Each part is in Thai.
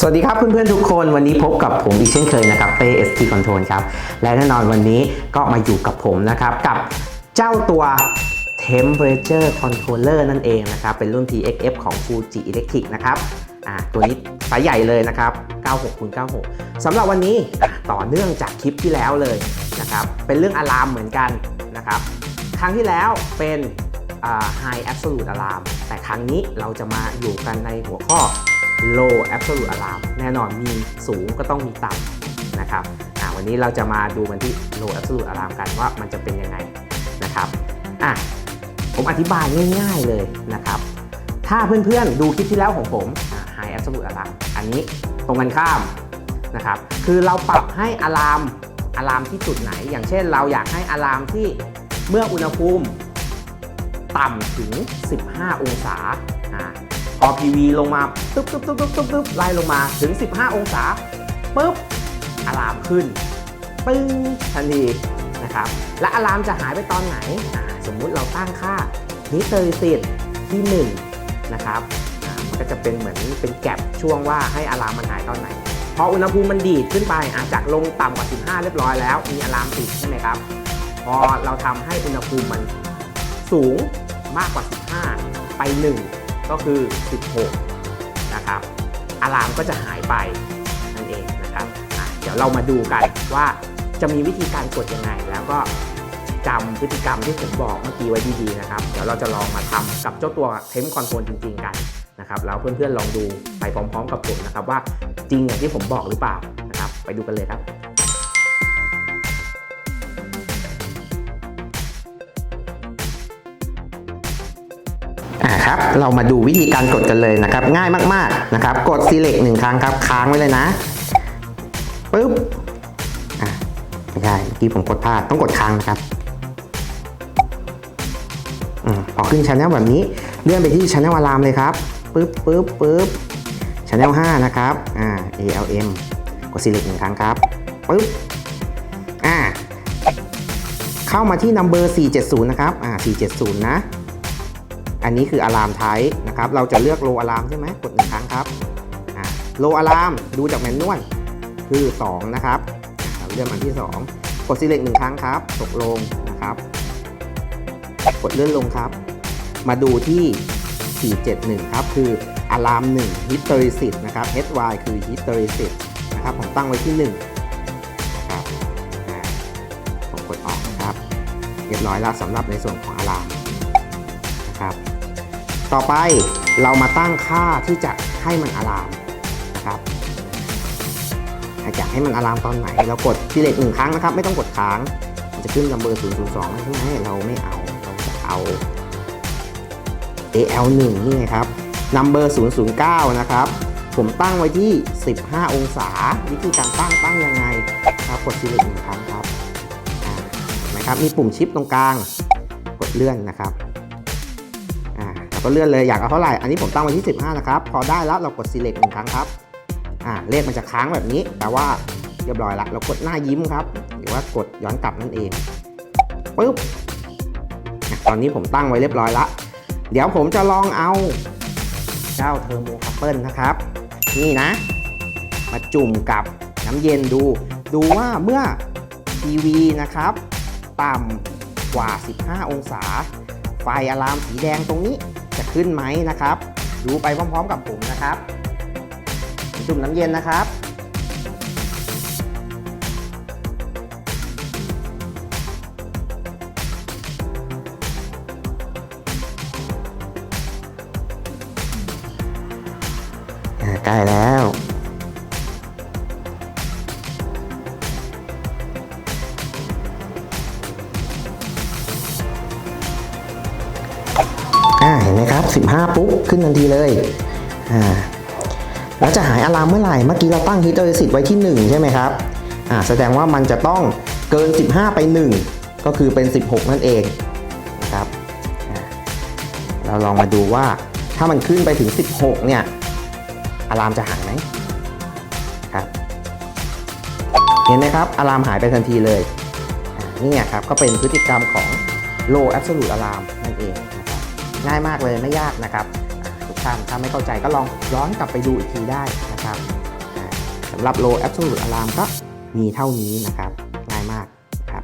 สวัสดีครับเพื่อนๆทุกคนวันนี้พบกับผมอีกเช่นเคยนะครับเต้ ST Control ครับ และแน่นอนวันนี้ก็มาอยู่กับผมนะครับ กับเจ้าตัว Temperature Controller นั่นเองนะครับ เป็นรุ่น TXF ของ Fuji Electric นะครับตัวนี้สายใหญ่เลยนะครับ 96คูณ96สำหรับวันนี้ต่อเนื่องจากคลิปที่แล้วเลยนะครับ เป็นเรื่องอะลามเหมือนกันนะครับ ครั้งที่แล้วเป็น High Absolute Alarm แต่ครั้งนี้เราจะมาอยู่กันในหัวข้อ low absolute alarm แน่นอนมีสูงก็ต้องมีต่ำนะครับวันนี้เราจะมาดูกันที่ low absolute alarm กันว่ามันจะเป็นยังไงนะครับอะผมอธิบายง่ายๆเลยนะครับ ถ้าเพื่อนๆดูคลิปที่แล้วของผม high absolute alarm อันนี้ตรงกันข้ามนะครับคือเราปรับให้อะลามอะลามที่จุดไหน อย่างเช่นเราอยากให้อะลามที่เมื่ออุณหภูมิต่ำถึง 15 องศา อ่าพอ PV ลงมาตุ๊บตุ๊บตุ๊บตุ๊บตุ๊บตุ๊บไล่ลงมาถึง 15 องศาปุ๊บอะลามขึ้น ปึ้งทันทีนะครับ และอะลามจะหายไปตอนไหน สมมุติเราตั้งค่านิเตอร์ซิตที่ 1 นะครับมันก็จะเป็นเหมือนเป็นแก็บช่วงว่าให้อะลามมันหายตอนไหนพออุณหภูมิมันดีดขึ้นไปอาจากลงต่ำกว่า 15 เรียบร้อยแล้ว มีอะลามติดใช่ไหมครับ พอเราทำให้อุณหภูมิมันสูงมากกว่า 15 ไป 1 ก็คือ 16 นะครับอะลามก็จะหายไปนั่นเองนะครับเดี๋ยวเรามาดูกันว่าจะมีวิธีการกดยังไง แล้วก็จำพฤติกรรมที่ผมบอกเมื่อกี้ไว้ดีๆนะครับ เดี๋ยวเราจะลองมาทำกับเจ้าตัวเทมคอนโทรลจริง ๆ กันนะครับแล้วเพื่อนๆลองดูไปพร้อม ๆ กับผมนะครับว่าจริงอย่างที่ผมบอกหรือเปล่านะครับ ไปดูกันเลยครับ ครับ เรามาดูวิธีการกดกันเลยนะครับ ง่ายมากๆนะครับ กด select หนึ่งครั้งครับ ค้างไว้เลยนะปึ๊บอะไม่ใช่เมื่อกี้ผมกดพลาดต้องกดค้างนะครับอพอขึ้นช anel แบบนี้เลื่อนไปที่ช anel อารามเลยครับปึ๊บปึ๊บปึ๊บช anel 5นะครับอ่า ALM กด select หนึ่งครั้งครับปึ๊บอ่าเข้ามาที่ number 470 นะครับอ่า470 นะ อันนี้คืออะลามไทป์นะครับ เราจะเลือกโลอะลามใช่ไหมกดหนึ่งครั้งครับโลอะลามดูจากแมนนวลคือ 2 นะครับเลือกอันที่ 2 กด select หนึ่งครั้งครับ ตกลงนะครับ กดเลื่อนลงครับ มาดูที่ 471 ครับ คืออะลาม1 hysteresis นะครับ HY คือ hysteresis นะครับ ผมตั้งไว้ที่1นะครับผมกดออกนะครับ เรียบร้อยแล้วสำหรับในส่วนของอะลามนะครับ ต่อไปเรามาตั้งค่าที่จะให้มันอะลามนะครับอยากให้มันอะลามตอนไหน เรากดทีเล็กหนึ่งครั้งนะครับ ไม่ต้องกดค้าง มันจะขึ้นลำเบอร์002ใช่ไหมเราไม่เอา เราจะเอา AL1 นี่ไงครับ number 009 นะครับ ผมตั้งไว้ที่ 15 องศา วิธีการตั้งตั้งยังไงครับกด select หนึ่งครั้งครับนไหมครับมีปุ่มชิปตรงกลาง กดเลื่อนนะครับ ก็เลื่อนเลยอยากเอาเท่าไหร่ อันนี้ผมตั้งไว้ที่ 15 นะครับ พอได้แล้วเรากด select หนึ่งครั้งครับอ่าเลขมันจะค้างแบบนี้แต่ว่าเรียบร้อยละเรากดหน้ายิ้มครับ หรือว่ากดย้อนกลับนั่นเองปึ๊บตอนนี้ผมตั้งไว้เรียบร้อยละ เดี๋ยวผมจะลองเอาเจ้าเทอร์โมคัพเปิลนะครับ นี่นะ มาจุ่มกับน้ำเย็นดู ดูว่าเมื่อ PV นะครับ ต่ำกว่า 15 องศา ไฟอะลามสีแดงตรงนี้ จะขึ้นไหมนะครับ ดูไปพร้อม ๆ กับผมนะครับ จุ่มน้ำเย็นนะครับ ใกล้แล้ว นไหมครับ 15 ปุ๊บ ขึ้นทันทีเลยอ่าแล้วจะหายอะลามเมื่อไหร่ เมื่อกี้เราตั้งฮิตเตอร์สิตไว้ที่ 1 ใช่ไหมครับอ่าแสดงว่ามันจะต้องเกิน 15 ไป 1 ก็คือเป็น 16 นั่นเองนะครับอ่าเราลองมาดูว่าถ้ามันขึ้นไปถึง 16 เนี่ยอะลามจะหายไหมครับเห็นไหมครับอะลามหายไปทันทีเลยอ่านี่ไงครับก็เป็นพฤติกรรมของ low absolute alarm นั่นเอง ง่ายมากเลยไม่ยากนะครับทุกท่านถ้าไม่เข้าใจก็ลองย้อนกลับไปดูอีกทีได้นะครับสำหรับ Low Absolute Alarm ก็มีเท่านี้นะครับง่ายมากครับ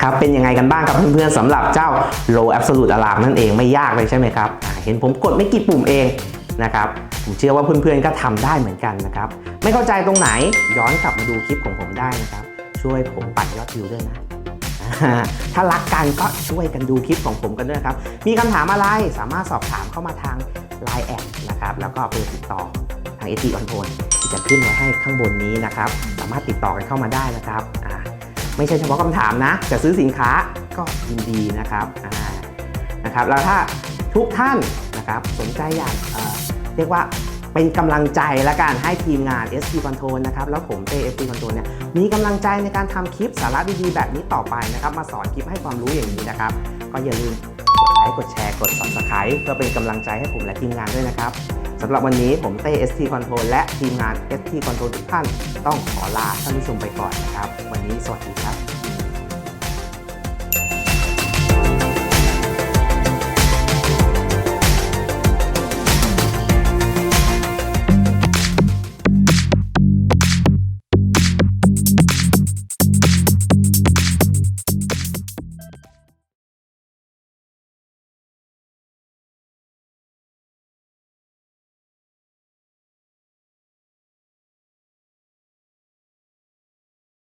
ครับเป็นยังไงกันบ้างครับเพื่อนๆสำหรับเจ้า Low Absolute Alarm นั่นเองไม่ยากเลยใช่ไหมครับเห็นผมกดไม่กี่ปุ่มเองนะครับผมเชื่อว่าเพื่อนๆก็ทำได้เหมือนกันนะครับไม่เข้าใจตรงไหนย้อนกลับมาดูคลิปของผมได้นะครับช่วยผมปั่นยอดวิวด้วยนะ ถ้ารักกันก็ช่วยกันดูคลิปของผมกันด้วยครับ มีคำถามอะไรสามารถสอบถามเข้ามาทาง Line แอดนะครับ แล้วก็เบอร์ติดต่อทาง s อ Control ที่จะขึ้นไว้ให้ข้างบนนี้นะครับ สามารถติดต่อกันเข้ามาได้นะครับไม่ใช่เฉพาะคำถามนะ จะซื้อสินค้าก็ยินดีนะครับนะครับ แล้วถ้าทุกท่านนะครับสนใจอยากเรียกว่า เป็นกำลังใจและการให้ทีมงาน SP Control นะครับแล้วผมเต้ SP Control เนี่ยมีกำลังใจในการทำคลิปสาระดีๆแบบนี้ต่อไปนะครับมาสอนคลิปให้ความรู้อย่างนี้นะครับ ก็อย่าลืมกดไลค์กดแชร์กด subscribe เพื่อเป็นกำลังใจให้ผมและทีมงานด้วยนะครับสำหรับวันนี้ผมเต้ ST Control และทีมงาน ST Control ทุกท่านต้องขอลาท่านผู้ชมไปก่อนนะครับ วันนี้สวัสดีครับ